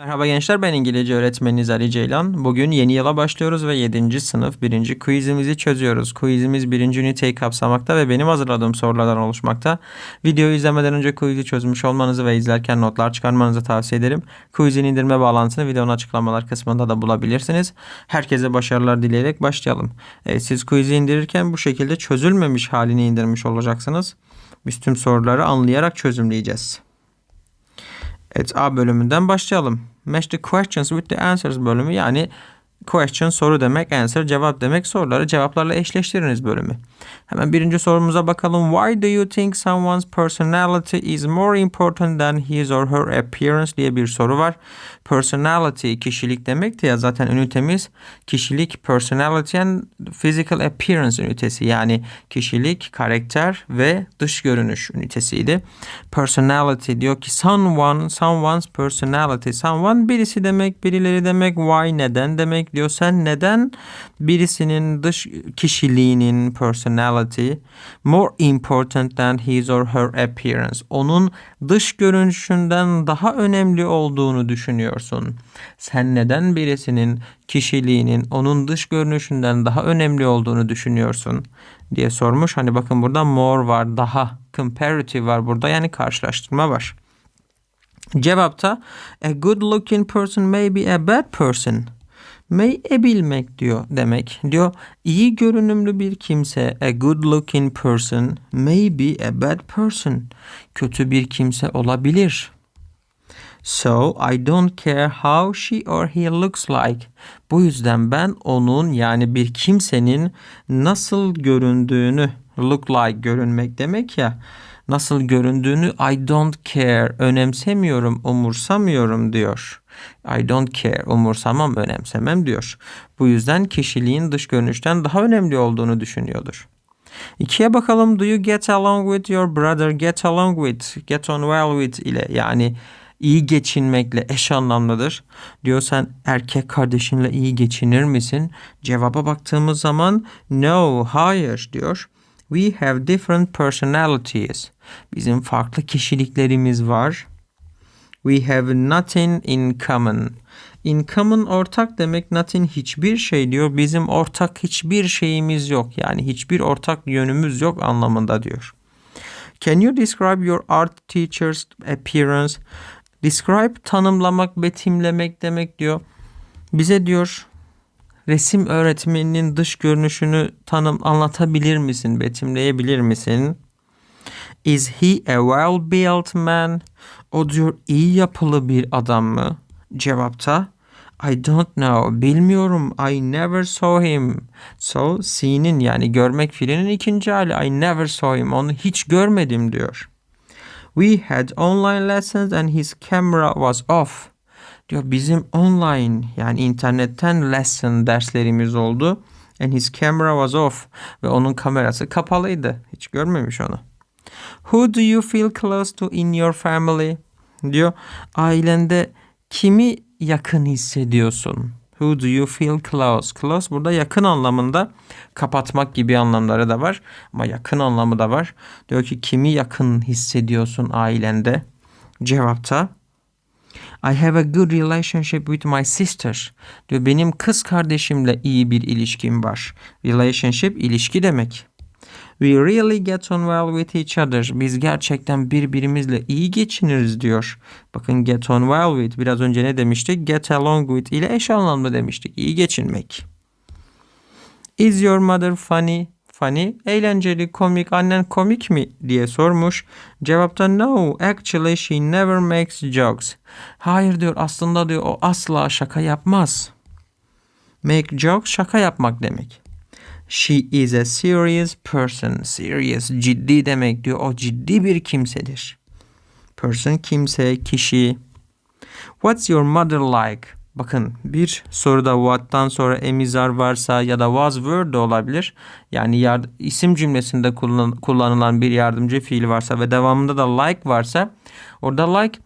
Merhaba gençler ben İngilizce öğretmeniniz Ali Ceylan. Bugün yeni yıla başlıyoruz ve 7. sınıf 1. quizimizi çözüyoruz. Quizimiz 1. üniteyi kapsamakta ve benim hazırladığım sorulardan oluşmakta. Videoyu izlemeden önce quiz'i çözmüş olmanızı ve izlerken notlar çıkarmanızı tavsiye ederim. Quiz'in indirme bağlantısını videonun açıklamalar kısmında da bulabilirsiniz. Herkese başarılar dileyerek başlayalım. Evet, siz quiz'i indirirken bu şekilde çözülmemiş halini indirmiş olacaksınız. Biz tüm soruları anlayarak çözümleyeceğiz. Evet A bölümünden başlayalım. Match the questions with the answers bölümü yani question soru demek, answer cevap demek. Soruları cevaplarla eşleştiriniz bölümü. Hemen birinci sorumuza bakalım. Why do you think someone's personality is more important than his or her appearance diye bir soru var. Personality kişilik demekti ya zaten ünitemiz kişilik personality and physical appearance ünitesi yani kişilik, karakter ve dış görünüş ünitesiydi. Personality diyor ki someone, someone's personality. Someone birisi demek, birileri demek. Why neden demek diyor. Sen neden birisinin dış kişiliğinin personality more important than his or her appearance. Onun dış görünüşünden daha önemli olduğunu düşünüyorsun. Sen neden birisinin kişiliğinin onun dış görünüşünden daha önemli olduğunu düşünüyorsun diye sormuş. Hani bakın burada more var, daha comparative var burada yani karşılaştırma var. Cevapta a good looking person may be a bad person. May ebilmek diyor demek. Diyor iyi görünümlü bir kimse a good looking person may be a bad person. Kötü bir kimse olabilir. So I don't care how she or he looks like. Bu yüzden ben onun yani bir kimsenin nasıl göründüğünü look like görünmek demek ya nasıl göründüğünü I don't care önemsemiyorum umursamıyorum diyor. I don't care umursamam önemsemem diyor. Bu yüzden kişiliğin dış görünüşten daha önemli olduğunu düşünüyordur. İkiye bakalım. Do you get along with your brother? Get along with, get on well with ile yani iyi geçinmekle eş anlamlıdır. Diyor sen erkek kardeşinle iyi geçinir misin? Cevaba baktığımız zaman no, hayır diyor. We have different personalities. Bizim farklı kişiliklerimiz var. We have nothing in common. In common ortak demek nothing hiçbir şey diyor. Bizim ortak hiçbir şeyimiz yok. Yani hiçbir ortak yönümüz yok anlamında diyor. Can you describe your art teacher's appearance? Describe tanımlamak, betimlemek demek diyor. Bize diyor resim öğretmeninin dış görünüşünü tanım anlatabilir misin, betimleyebilir misin? Is he a well-built man? O diyor iyi yapılı bir adam mı? Cevapta I don't know. Bilmiyorum. I never saw him. So, see'nin yani görmek fiilinin ikinci hali. I never saw him. Onu hiç görmedim diyor. We had online lessons and his camera was off. Diyor bizim online yani internetten lesson derslerimiz oldu. And his camera was off. Ve onun kamerası kapalıydı. Hiç görmemiş onu. Who do you feel close to in your family? Diyor ailende kimi yakın hissediyorsun? Who do you feel close? Close burada yakın anlamında kapatmak gibi anlamları da var. Ama yakın anlamı da var. Diyor ki kimi yakın hissediyorsun ailende? Cevapta I have a good relationship with my sister. Diyor benim kız kardeşimle iyi bir ilişkim var. Relationship ilişki demek. We really get on well with each other. Biz gerçekten birbirimizle iyi geçiniriz diyor. Bakın get on well with biraz önce ne demiştik? Get along with ile eş anlamlı demiştik. İyi geçinmek. Is your mother funny? Funny, eğlenceli, komik, annen komik mi diye sormuş. Cevapta no, actually she never makes jokes. Hayır diyor aslında diyor o asla şaka yapmaz. Make jokes şaka yapmak demek. She is a serious person. Serious ciddi demek diyor. O ciddi bir kimsedir. Person kimse, kişi. What's your mother like? Bakın bir soruda what'tan sonra emizar varsa ya da was word de olabilir. Yani yard, isim cümlesinde kullan, kullanılan bir yardımcı fiil varsa ve devamında da like varsa orada like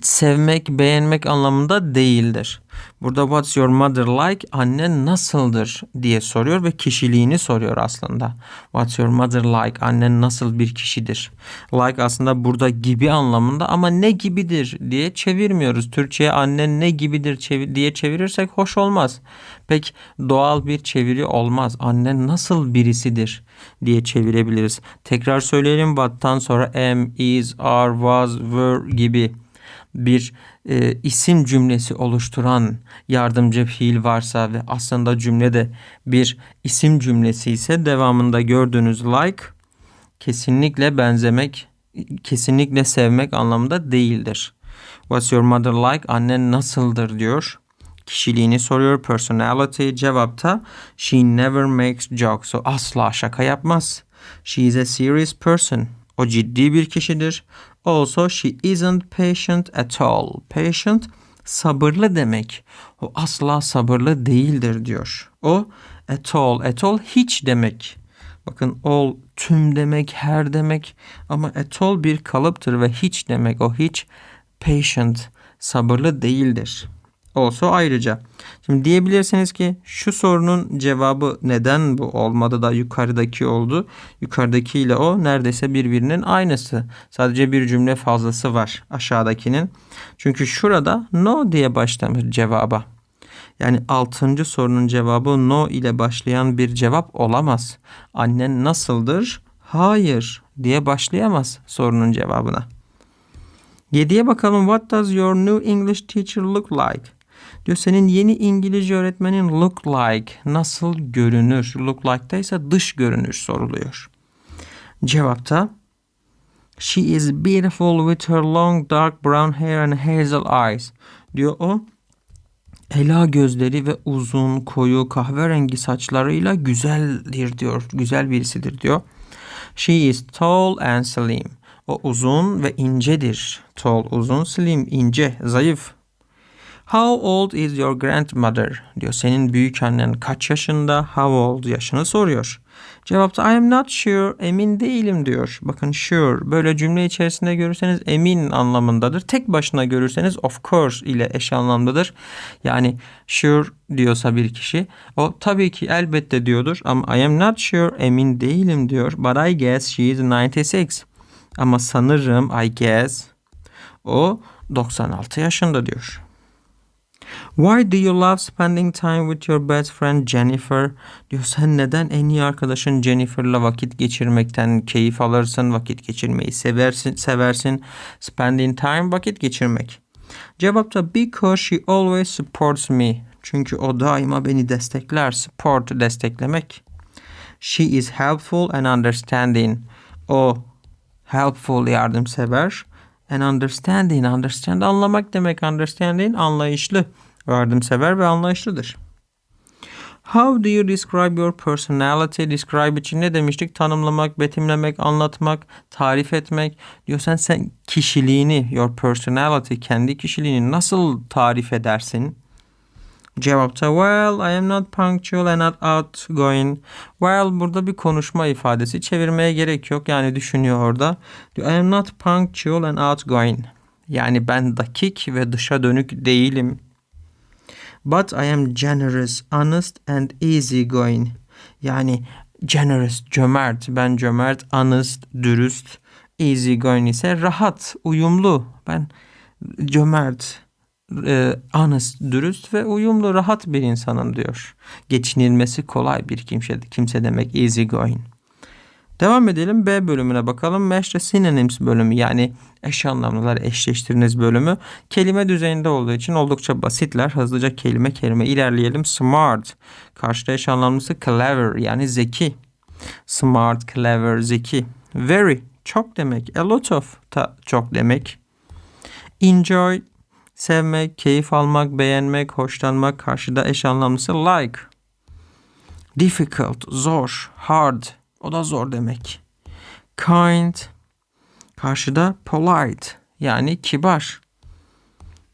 sevmek, beğenmek anlamında değildir. Burada what's your mother like? Annen nasıldır diye soruyor ve kişiliğini soruyor aslında. What's your mother like? Annen nasıl bir kişidir? Like aslında burada gibi anlamında ama ne gibidir diye çevirmiyoruz. Türkçe'ye annen ne gibidir diye çevirirsek hoş olmaz. Pek doğal bir çeviri olmaz. Annen nasıl birisidir diye çevirebiliriz. Tekrar söyleyelim what'tan sonra am, is, are, was, were gibi bir e, isim cümlesi oluşturan yardımcı fiil varsa ve aslında cümlede bir isim cümlesi ise devamında gördüğünüz like kesinlikle benzemek, kesinlikle sevmek anlamında değildir. What's your mother like? Annen nasıldır diyor. Kişiliğini soruyor. Personality cevapta she never makes jokes. O asla şaka yapmaz. She is a serious person. O ciddi bir kişidir. Also she isn't patient at all. Patient sabırlı demek. O asla sabırlı değildir diyor. O at all. At all hiç demek. Bakın all tüm demek, her demek ama at all bir kalıptır ve hiç demek. O hiç patient, sabırlı değildir olsa ayrıca. Şimdi diyebilirsiniz ki şu sorunun cevabı neden bu olmadı da yukarıdaki oldu? Yukarıdaki ile o neredeyse birbirinin aynısı. Sadece bir cümle fazlası var aşağıdakinin. Çünkü şurada no diye başlamış cevaba. Yani altıncı sorunun cevabı no ile başlayan bir cevap olamaz. Annen nasıldır? Hayır diye başlayamaz sorunun cevabına. 7'ye bakalım. What does your new English teacher look like? Diyor senin yeni İngilizce öğretmenin look like nasıl görünür? Look like'da ise dış görünür soruluyor. Cevapta She is beautiful with her long dark brown hair and hazel eyes. Diyor o ela gözleri ve uzun koyu kahverengi saçlarıyla güzeldir diyor. Güzel birisidir diyor. She is tall and slim. O uzun ve incedir. Tall, uzun, slim, ince, zayıf. How old is your grandmother? diyor. Senin büyük annen kaç yaşında? How old yaşını soruyor. Cevapta I am not sure. Emin değilim diyor. Bakın sure böyle cümle içerisinde görürseniz emin anlamındadır. Tek başına görürseniz of course ile eş anlamdadır. Yani sure diyorsa bir kişi o tabii ki elbette diyordur ama I am not sure emin değilim diyor. But I guess she is 96. Ama sanırım I guess o 96 yaşında diyor. Why do you love spending time with your best friend Jennifer? Diyor sen neden en iyi arkadaşın Jennifer'la vakit geçirmekten keyif alırsın, vakit geçirmeyi seversin, seversin. Spending time vakit geçirmek. Cevapta because she always supports me. Çünkü o daima beni destekler. Support desteklemek. She is helpful and understanding. O helpful yardımsever and understanding. Understand anlamak demek. Understanding anlayışlı. Yardımsever ve anlayışlıdır. How do you describe your personality? Describe için ne demiştik? Tanımlamak, betimlemek, anlatmak, tarif etmek. Diyorsan sen kişiliğini, your personality, kendi kişiliğini nasıl tarif edersin? Cevapta well I am not punctual and not outgoing. Well burada bir konuşma ifadesi çevirmeye gerek yok. Yani düşünüyor orada. I am not punctual and outgoing. Yani ben dakik ve dışa dönük değilim. But I am generous, honest and easygoing. Yani generous, cömert. Ben cömert, honest, dürüst. Easygoing ise rahat, uyumlu. Ben cömert, e, honest, dürüst ve uyumlu, rahat bir insanım diyor. Geçinilmesi kolay bir kimse, kimse demek easy going. Devam edelim B bölümüne bakalım. The synonyms bölümü yani eş anlamlılar eşleştiriniz bölümü. Kelime düzeyinde olduğu için oldukça basitler. Hızlıca kelime kelime ilerleyelim. Smart. Karşıda eş anlamlısı clever yani zeki. Smart, clever, zeki. Very çok demek. A lot of da çok demek. Enjoy sevmek, keyif almak, beğenmek, hoşlanmak. Karşıda eş anlamlısı like. Difficult, zor, hard. O da zor demek. Kind. Karşıda polite. Yani kibar.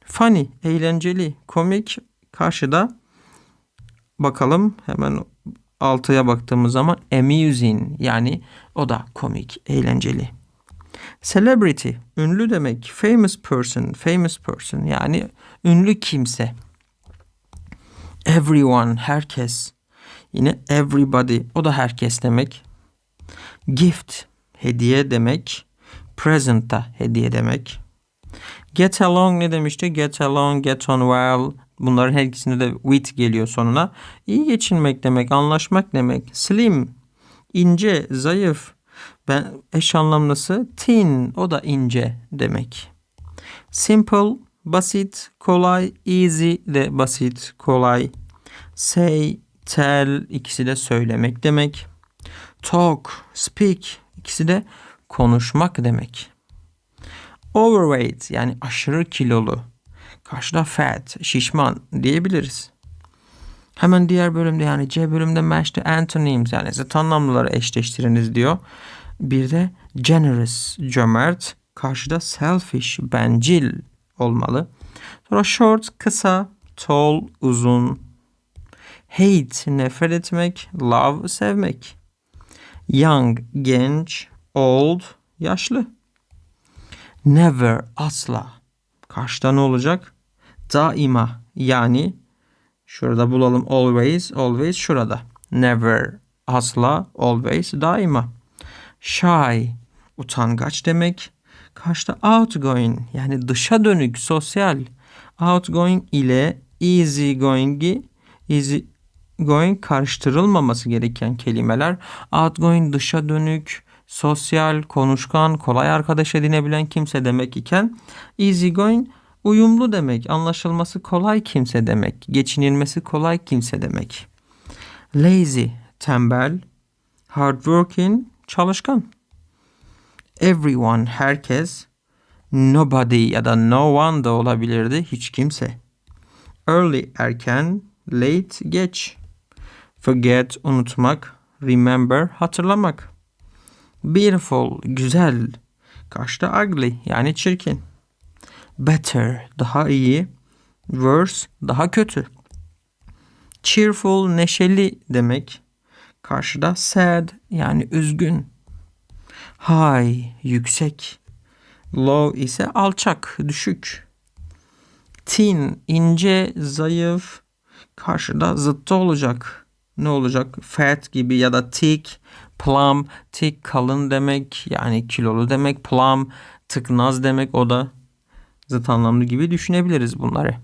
Funny, eğlenceli, komik. Karşıda bakalım hemen altıya baktığımız zaman amusing yani o da komik, eğlenceli. Celebrity, ünlü demek. Famous person, famous person yani ünlü kimse. Everyone, herkes. Yine everybody, o da herkes demek. Gift, hediye demek. Present da hediye demek. Get along ne demişti? Get along, get on well. Bunların her ikisinde de with geliyor sonuna. İyi geçinmek demek, anlaşmak demek. Slim, ince, zayıf. Ben eş anlamlısı thin, o da ince demek. Simple, basit, kolay, easy de basit, kolay. Say, tell ikisi de söylemek demek. Talk, speak ikisi de konuşmak demek. Overweight yani aşırı kilolu. Karşıda fat, şişman diyebiliriz. Hemen diğer bölümde yani C bölümde match the antonyms yani zıt anlamlıları eşleştiriniz diyor. Bir de generous, cömert. Karşıda selfish, bencil olmalı. Sonra short, kısa, tall, uzun. Hate, nefret etmek. Love, sevmek. Young, genç. Old, yaşlı. Never, asla. Karşıda ne olacak? Daima, yani şurada bulalım always, always şurada. Never, asla, always, daima. Shy, utangaç demek. Karşıda outgoing, yani dışa dönük, sosyal. Outgoing ile easy going'i easy going karıştırılmaması gereken kelimeler. Outgoing dışa dönük, sosyal, konuşkan, kolay arkadaş edinebilen kimse demek iken easy going uyumlu demek, anlaşılması kolay kimse demek, geçinilmesi kolay kimse demek. Lazy, tembel, hardworking, çalışkan. Everyone, herkes. Nobody ya da no one da olabilirdi, hiç kimse. Early, erken. Late, geç. Forget, unutmak. Remember, hatırlamak. Beautiful, güzel. Karşıda ugly, yani çirkin. Better, daha iyi. Worse, daha kötü. Cheerful, neşeli demek. Karşıda sad, yani üzgün. High, yüksek. Low ise alçak, düşük. Thin, ince, zayıf. Karşıda zıttı olacak. Ne olacak? Fat gibi ya da thick, plum. Thick kalın demek yani kilolu demek. Plum tıknaz demek o da zıt anlamlı gibi düşünebiliriz bunları.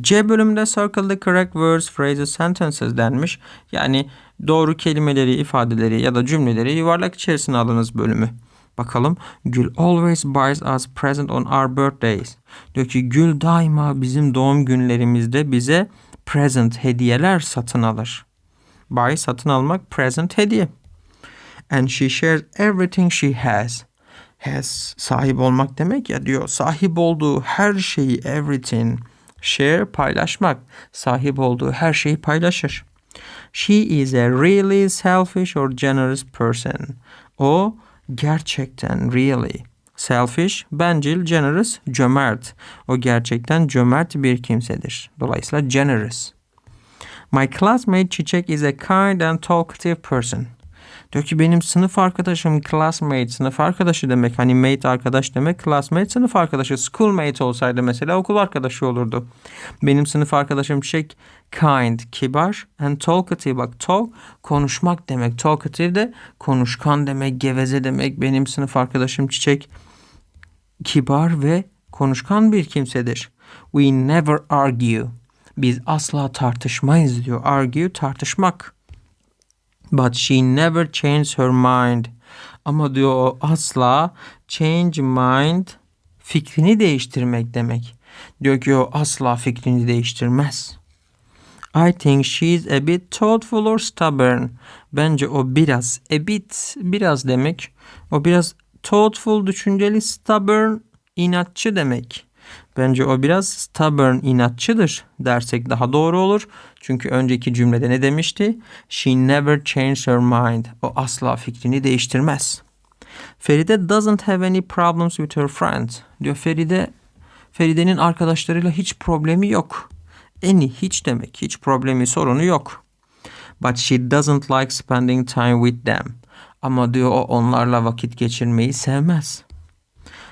C bölümünde circle the correct words, phrases, sentences denmiş. Yani doğru kelimeleri, ifadeleri ya da cümleleri yuvarlak içerisine alınız bölümü. Bakalım. Gül always buys us present on our birthdays. Diyor ki Gül daima bizim doğum günlerimizde bize present hediyeler satın alır. Buy satın almak, present hediye. And she shares everything she has. Has sahip olmak demek ya diyor. Sahip olduğu her şeyi everything. Share paylaşmak. Sahip olduğu her şeyi paylaşır. She is a really selfish or generous person. O gerçekten really selfish, bencil, generous, cömert. O gerçekten cömert bir kimsedir. Dolayısıyla generous. My classmate Çiçek is a kind and talkative person. Diyor ki benim sınıf arkadaşım classmate sınıf arkadaşı demek. Hani mate arkadaş demek. Classmate sınıf arkadaşı. Schoolmate olsaydı mesela okul arkadaşı olurdu. Benim sınıf arkadaşım Çiçek kind kibar and talkative bak talk konuşmak demek. Talkative de konuşkan demek, geveze demek. Benim sınıf arkadaşım Çiçek kibar ve konuşkan bir kimsedir. We never argue. Biz asla tartışmayız diyor. Argue tartışmak. But she never changed her mind. Ama diyor o asla change mind fikrini değiştirmek demek. Diyor ki o asla fikrini değiştirmez. I think she's a bit thoughtful or stubborn. Bence o biraz, a bit, biraz demek. O biraz thoughtful, düşünceli, stubborn, inatçı demek. Bence o biraz stubborn, inatçıdır dersek daha doğru olur. Çünkü önceki cümlede ne demişti? She never changed her mind. O asla fikrini değiştirmez. Feride doesn't have any problems with her friends. Diyor Feride, Feride'nin arkadaşlarıyla hiç problemi yok. Any hiç demek. Hiç problemi, sorunu yok. But she doesn't like spending time with them. Ama diyor o onlarla vakit geçirmeyi sevmez.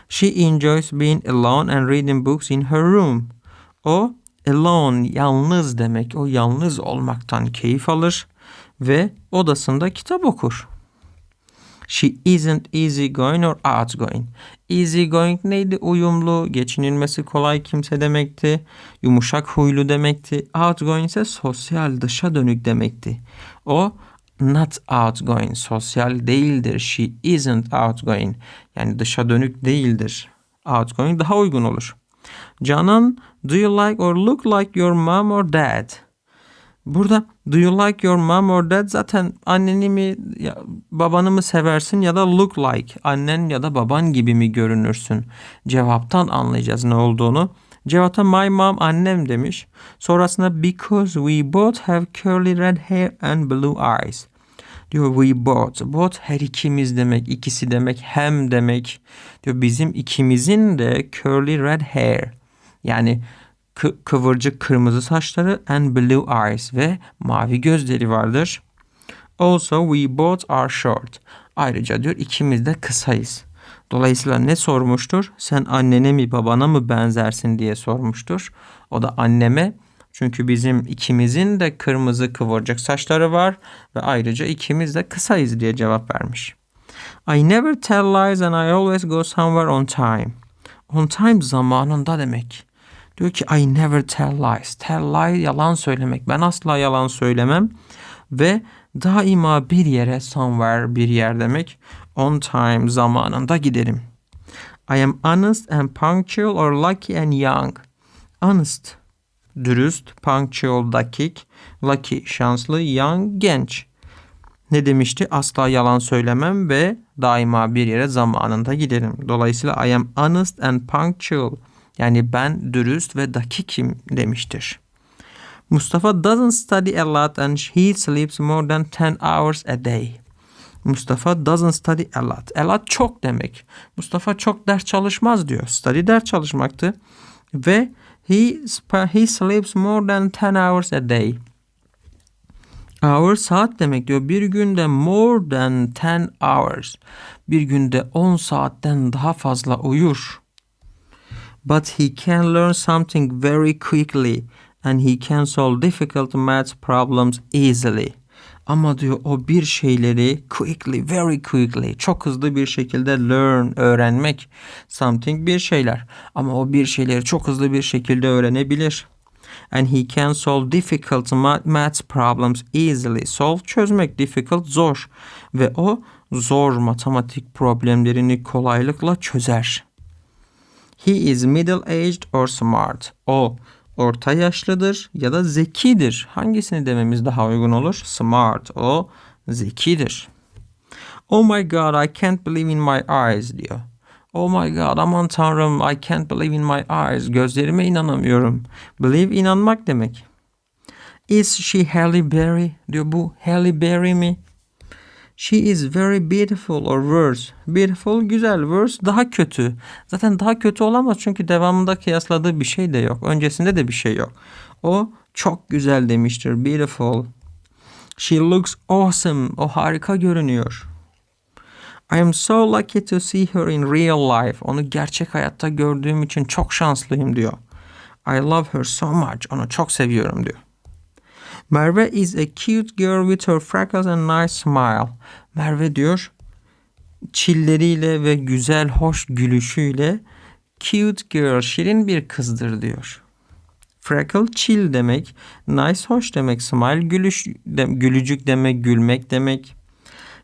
She enjoys being alone and reading books in her room. O alone yalnız demek. O yalnız olmaktan keyif alır ve odasında kitap okur. She isn't easygoing or outgoing. Easygoing neydi? Uyumlu, geçinilmesi kolay kimse demekti. Yumuşak huylu demekti. Outgoing ise sosyal, dışa dönük demekti. O not outgoing, sosyal değildir. She isn't outgoing. Yani dışa dönük değildir. Outgoing daha uygun olur. Canan, do you like or look like your mom or dad? Burada do you like your mom or dad zaten anneni mi ya, babanı mı seversin ya da look like annen ya da baban gibi mi görünürsün? Cevaptan anlayacağız ne olduğunu. Cevapta my mom annem demiş. Sonrasında because we both have curly red hair and blue eyes. Diyor we both. Both her ikimiz demek, ikisi demek, hem demek. Diyor bizim ikimizin de curly red hair. Yani kı- kıvırcık kırmızı saçları and blue eyes ve mavi gözleri vardır. Also we both are short. Ayrıca diyor ikimiz de kısayız. Dolayısıyla ne sormuştur? Sen annene mi babana mı benzersin diye sormuştur. O da anneme çünkü bizim ikimizin de kırmızı kıvırcık saçları var ve ayrıca ikimiz de kısayız diye cevap vermiş. I never tell lies and I always go somewhere on time. On time zamanında demek. Diyor ki I never tell lies. Tell lie yalan söylemek. Ben asla yalan söylemem. Ve daima bir yere somewhere bir yer demek. On time zamanında giderim. I am honest and punctual or lucky and young. Honest dürüst, punctual dakik, lucky şanslı, young genç. Ne demişti? Asla yalan söylemem ve daima bir yere zamanında giderim. Dolayısıyla I am honest and punctual. Yani ben dürüst ve dakikim demiştir. Mustafa doesn't study a lot and he sleeps more than 10 hours a day. Mustafa doesn't study a lot. A lot çok demek. Mustafa çok ders çalışmaz diyor. Study ders çalışmaktı. Ve he, he sleeps more than 10 hours a day. Hour saat demek diyor. Bir günde more than 10 hours. Bir günde 10 saatten daha fazla uyur. But he can learn something very quickly and he can solve difficult math problems easily. Ama diyor o bir şeyleri quickly, very quickly, çok hızlı bir şekilde learn, öğrenmek. Something bir şeyler. Ama o bir şeyleri çok hızlı bir şekilde öğrenebilir. And he can solve difficult math problems easily. Solve çözmek, difficult zor. Ve o zor matematik problemlerini kolaylıkla çözer. He is middle aged or smart. O orta yaşlıdır ya da zekidir. Hangisini dememiz daha uygun olur? Smart. O zekidir. Oh my god I can't believe in my eyes diyor. Oh my god aman tanrım I can't believe in my eyes. Gözlerime inanamıyorum. Believe inanmak demek. Is she Halle Berry? diyor bu Halle Berry mi? She is very beautiful or worse. Beautiful güzel, worse daha kötü. Zaten daha kötü olamaz çünkü devamında kıyasladığı bir şey de yok. Öncesinde de bir şey yok. O çok güzel demiştir. Beautiful. She looks awesome. O harika görünüyor. I am so lucky to see her in real life. Onu gerçek hayatta gördüğüm için çok şanslıyım diyor. I love her so much. Onu çok seviyorum diyor. Merve is a cute girl with her freckles and nice smile. Merve diyor çilleriyle ve güzel hoş gülüşüyle cute girl şirin bir kızdır diyor. Freckle chill demek, nice hoş demek, smile gülüş de, gülücük demek, gülmek demek.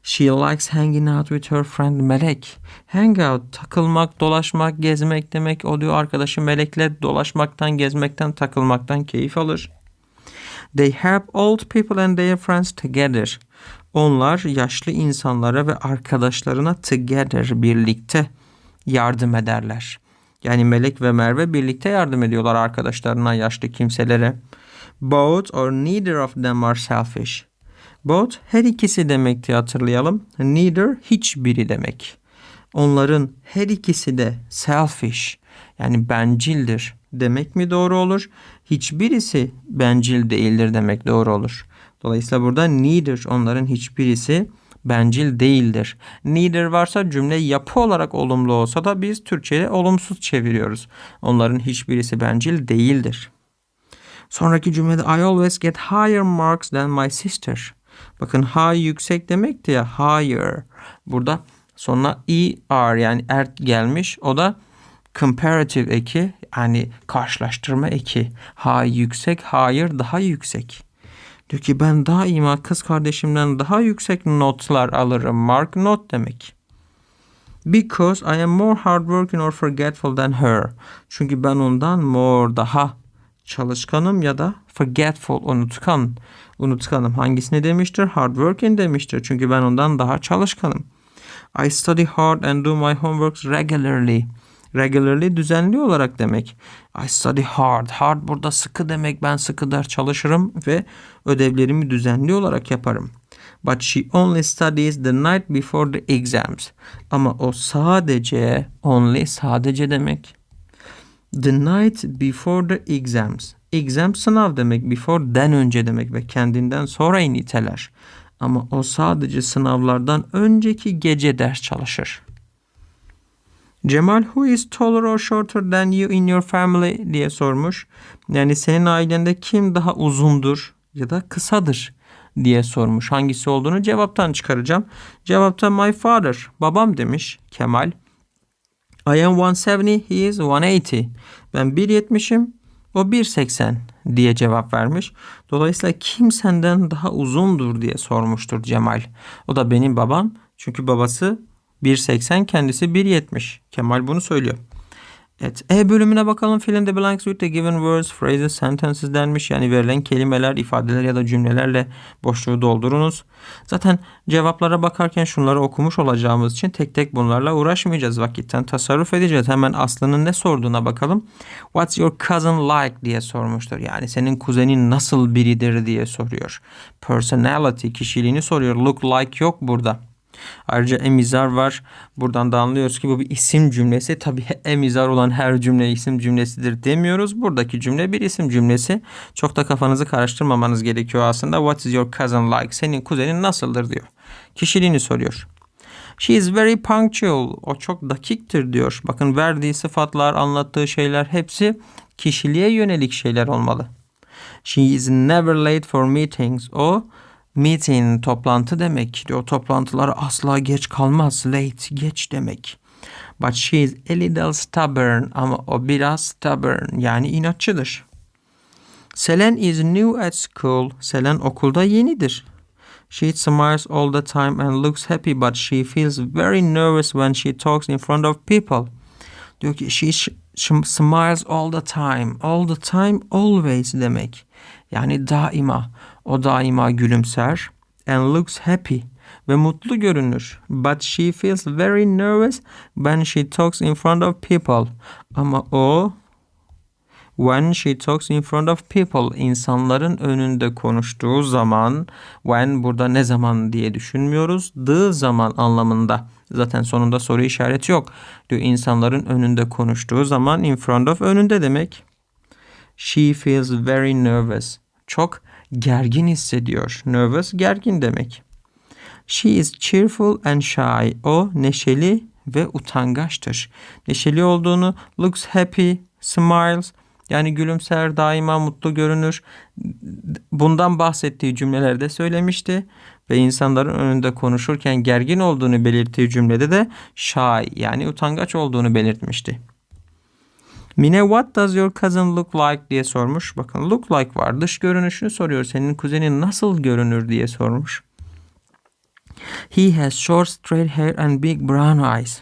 She likes hanging out with her friend Melek. Hang out, takılmak, dolaşmak, gezmek demek. O diyor arkadaşı Melek'le dolaşmaktan, gezmekten, takılmaktan keyif alır. They help old people and their friends together. Onlar yaşlı insanlara ve arkadaşlarına together birlikte yardım ederler. Yani Melek ve Merve birlikte yardım ediyorlar arkadaşlarına, yaşlı kimselere. Both or neither of them are selfish. Both her ikisi demekti hatırlayalım. Neither hiçbiri demek. Onların her ikisi de selfish yani bencildir demek mi doğru olur? Hiçbirisi bencil değildir demek doğru olur. Dolayısıyla burada neither onların hiçbirisi bencil değildir. Neither varsa cümle yapı olarak olumlu olsa da biz Türkçe'ye olumsuz çeviriyoruz. Onların hiçbirisi bencil değildir. Sonraki cümlede I always get higher marks than my sister. Bakın high yüksek demekti ya higher. Burada sonuna er yani er gelmiş. O da comparative eki yani karşılaştırma eki. High yüksek, higher daha yüksek. Diyor ki ben daima kız kardeşimden daha yüksek notlar alırım. Mark not demek. Because I am more hardworking or forgetful than her. Çünkü ben ondan more daha çalışkanım ya da forgetful unutkan. Unutkanım hangisini demiştir? Hardworking demiştir. Çünkü ben ondan daha çalışkanım. I study hard and do my homeworks regularly. Regularly düzenli olarak demek. I study hard. Hard burada sıkı demek. Ben sıkı ders çalışırım ve ödevlerimi düzenli olarak yaparım. But she only studies the night before the exams. Ama o sadece, only sadece demek. The night before the exams. Exam sınav demek. Before den önce demek ve kendinden sonrayı niteler. Ama o sadece sınavlardan önceki gece ders çalışır. Cemal who is taller or shorter than you in your family diye sormuş. Yani senin ailende kim daha uzundur ya da kısadır diye sormuş. Hangisi olduğunu cevaptan çıkaracağım. Cevapta my father babam demiş Kemal. I am 170 he is 180. Ben 1.70'im o 1.80 diye cevap vermiş. Dolayısıyla kim senden daha uzundur diye sormuştur Cemal. O da benim babam. Çünkü babası 1.80 kendisi 1.70. Kemal bunu söylüyor. Evet. E bölümüne bakalım. The blanks with the given words, phrases, sentences denmiş. Yani verilen kelimeler, ifadeler ya da cümlelerle boşluğu doldurunuz. Zaten cevaplara bakarken şunları okumuş olacağımız için tek tek bunlarla uğraşmayacağız. Vakitten tasarruf edeceğiz. Hemen Aslı'nın ne sorduğuna bakalım. What's your cousin like diye sormuştur. Yani senin kuzenin nasıl biridir diye soruyor. Personality, kişiliğini soruyor. Look like yok burada. Ayrıca emizar var. Buradan da anlıyoruz ki bu bir isim cümlesi. Tabi emizar olan her cümle isim cümlesidir demiyoruz. Buradaki cümle bir isim cümlesi. Çok da kafanızı karıştırmamanız gerekiyor aslında. What is your cousin like? Senin kuzenin nasıldır diyor. Kişiliğini soruyor. She is very punctual. O çok dakiktir diyor. Bakın verdiği sıfatlar, anlattığı şeyler hepsi kişiliğe yönelik şeyler olmalı. She is never late for meetings. O Meeting toplantı demek. O toplantılara asla geç kalmaz. Late geç demek. But she is a little stubborn ama o biraz stubborn yani inatçıdır. Selen is new at school. Selen okulda yenidir. She smiles all the time and looks happy but she feels very nervous when she talks in front of people. Diyor ki she, she smiles all the time. All the time always demek. Yani daima. O daima gülümser and looks happy ve mutlu görünür. But she feels very nervous when she talks in front of people. Ama o when she talks in front of people insanların önünde konuştuğu zaman when burada ne zaman diye düşünmüyoruz. The zaman anlamında. Zaten sonunda soru işareti yok. Diyor insanların önünde konuştuğu zaman in front of önünde demek. She feels very nervous. Çok gergin hissediyor. Nervous gergin demek. She is cheerful and shy. O neşeli ve utangaçtır. Neşeli olduğunu looks happy, smiles yani gülümser, daima mutlu görünür. Bundan bahsettiği cümlelerde söylemişti ve insanların önünde konuşurken gergin olduğunu belirttiği cümlede de shy yani utangaç olduğunu belirtmişti. Mine what does your cousin look like diye sormuş. Bakın look like var. Dış görünüşünü soruyor. Senin kuzenin nasıl görünür diye sormuş. He has short straight hair and big brown eyes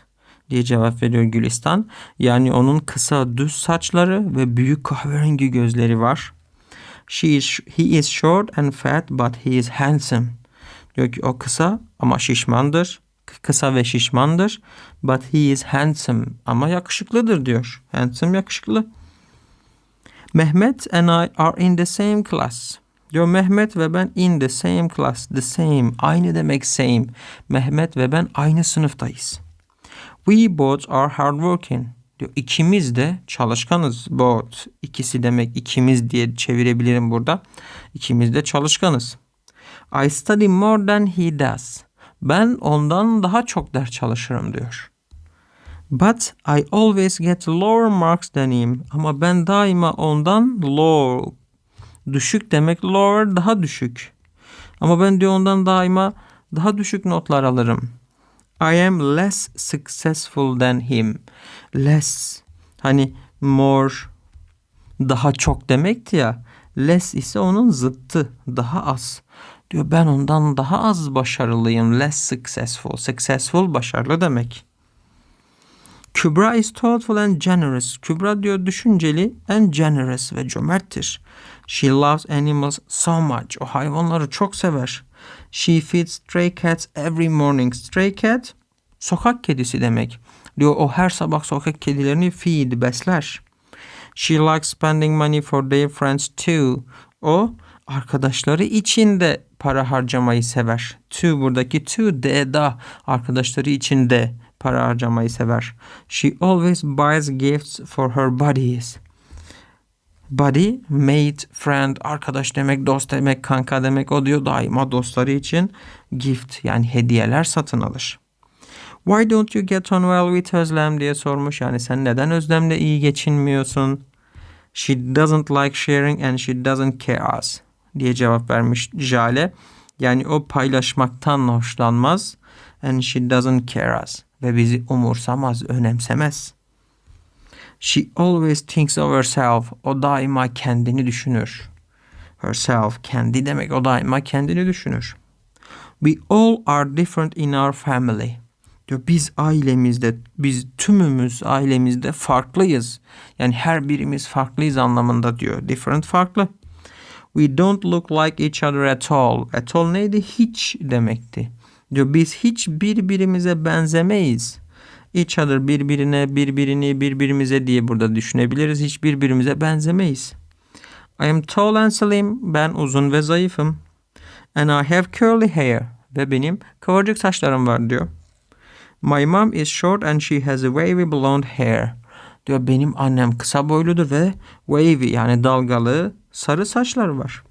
diye cevap veriyor Gülistan. Yani onun kısa düz saçları ve büyük kahverengi gözleri var. She is, he is short and fat but he is handsome. Diyor ki o kısa ama şişmandır kısa ve şişmandır. But he is handsome. Ama yakışıklıdır diyor. Handsome yakışıklı. Mehmet and I are in the same class. Diyor Mehmet ve ben in the same class. The same. Aynı demek same. Mehmet ve ben aynı sınıftayız. We both are hardworking. Diyor ikimiz de çalışkanız. Both. İkisi demek ikimiz diye çevirebilirim burada. İkimiz de çalışkanız. I study more than he does. Ben ondan daha çok ders çalışırım diyor. But I always get lower marks than him. Ama ben daima ondan low. Düşük demek lower daha düşük. Ama ben diyor ondan daima daha düşük notlar alırım. I am less successful than him. Less. Hani more daha çok demekti ya. Less ise onun zıttı. Daha az. Diyor ben ondan daha az başarılıyım. Less successful. Successful başarılı demek. Kübra is thoughtful and generous. Kübra diyor düşünceli and generous ve cömerttir. She loves animals so much. O hayvanları çok sever. She feeds stray cats every morning. Stray cat sokak kedisi demek. Diyor o her sabah sokak kedilerini feed besler. She likes spending money for their friends too. O arkadaşları için de para harcamayı sever. To buradaki to de da arkadaşları için de para harcamayı sever. She always buys gifts for her buddies. Buddy, mate, friend, arkadaş demek, dost demek, kanka demek. O diyor daima dostları için gift yani hediyeler satın alır. Why don't you get on well with Özlem diye sormuş. Yani sen neden Özlem'le iyi geçinmiyorsun? She doesn't like sharing and she doesn't care us diye cevap vermiş Jale. Yani o paylaşmaktan hoşlanmaz and she doesn't care us ve bizi umursamaz, önemsemez. She always thinks of herself. O daima kendini düşünür. Herself, kendi demek. O daima kendini düşünür. We all are different in our family. Diyor biz ailemizde, biz tümümüz ailemizde farklıyız. Yani her birimiz farklıyız anlamında diyor. Different farklı. We don't look like each other at all. At all neydi? Hiç demekti. Diyor biz hiç birbirimize benzemeyiz. Each other birbirine, birbirini, birbirimize diye burada düşünebiliriz. Hiç birbirimize benzemeyiz. I am tall and slim. Ben uzun ve zayıfım. And I have curly hair. Ve benim kıvırcık saçlarım var diyor. My mom is short and she has wavy blonde hair. Diyor benim annem kısa boyludur ve wavy yani dalgalı sarı saçları var.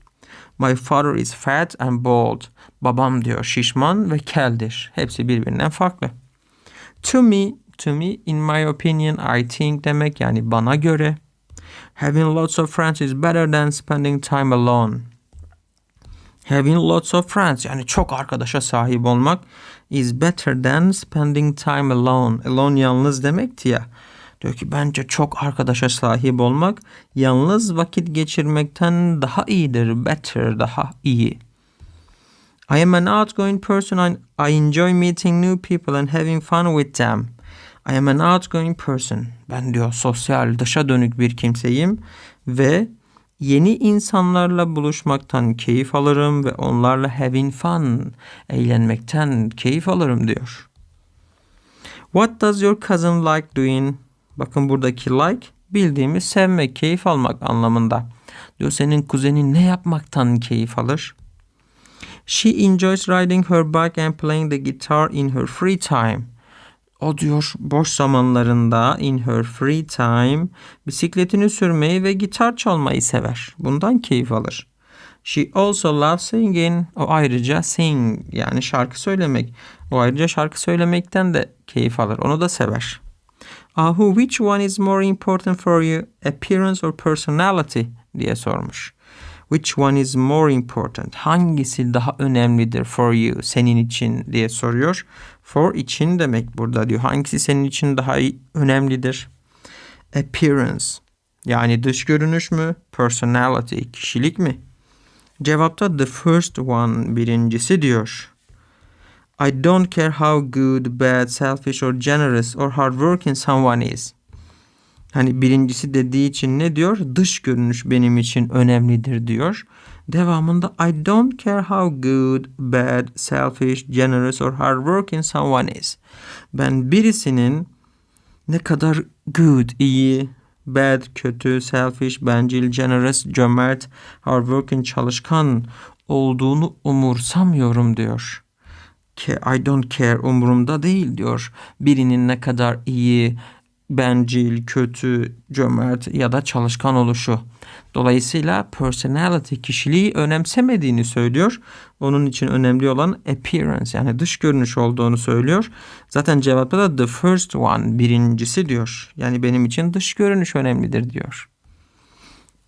My father is fat and bald. Babam diyor şişman ve keldir. Hepsi birbirinden farklı. To me, to me, in my opinion, I think demek yani bana göre. Having lots of friends is better than spending time alone. Having lots of friends yani çok arkadaşa sahip olmak is better than spending time alone. Alone yalnız demekti ya. Diyor ki bence çok arkadaşa sahip olmak yalnız vakit geçirmekten daha iyidir. Better, daha iyi. I am an outgoing person and I enjoy meeting new people and having fun with them. I am an outgoing person. Ben diyor sosyal, dışa dönük bir kimseyim ve yeni insanlarla buluşmaktan keyif alırım ve onlarla having fun, eğlenmekten keyif alırım diyor. What does your cousin like doing? Bakın buradaki like bildiğimiz sevmek, keyif almak anlamında. Diyor senin kuzenin ne yapmaktan keyif alır? She enjoys riding her bike and playing the guitar in her free time. O diyor boş zamanlarında in her free time bisikletini sürmeyi ve gitar çalmayı sever. Bundan keyif alır. She also loves singing. O ayrıca sing yani şarkı söylemek. O ayrıca şarkı söylemekten de keyif alır. Onu da sever. Ahu which one is more important for you? Appearance or personality? diye sormuş. Which one is more important? Hangisi daha önemlidir for you, senin için diye soruyor. For için demek burada diyor. Hangisi senin için daha önemlidir? Appearance yani dış görünüş mü? Personality kişilik mi? Cevapta the first one birincisi diyor. I don't care how good, bad, selfish or generous or hardworking someone is. Hani birincisi dediği için ne diyor? Dış görünüş benim için önemlidir diyor. Devamında I don't care how good, bad, selfish, generous or hardworking someone is. Ben birisinin ne kadar good, iyi, bad, kötü, selfish, bencil, generous, cömert, hardworking, çalışkan olduğunu umursamıyorum diyor. I don't care umurumda değil diyor. Birinin ne kadar iyi, bencil, kötü, cömert ya da çalışkan oluşu. Dolayısıyla personality kişiliği önemsemediğini söylüyor. Onun için önemli olan appearance yani dış görünüş olduğunu söylüyor. Zaten cevapta da the first one birincisi diyor. Yani benim için dış görünüş önemlidir diyor.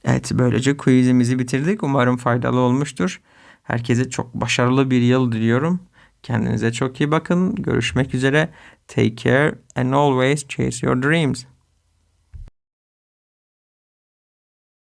Evet böylece quizimizi bitirdik. Umarım faydalı olmuştur. Herkese çok başarılı bir yıl diliyorum. Kendinize çok iyi bakın. Görüşmek üzere. Take care and always chase your dreams.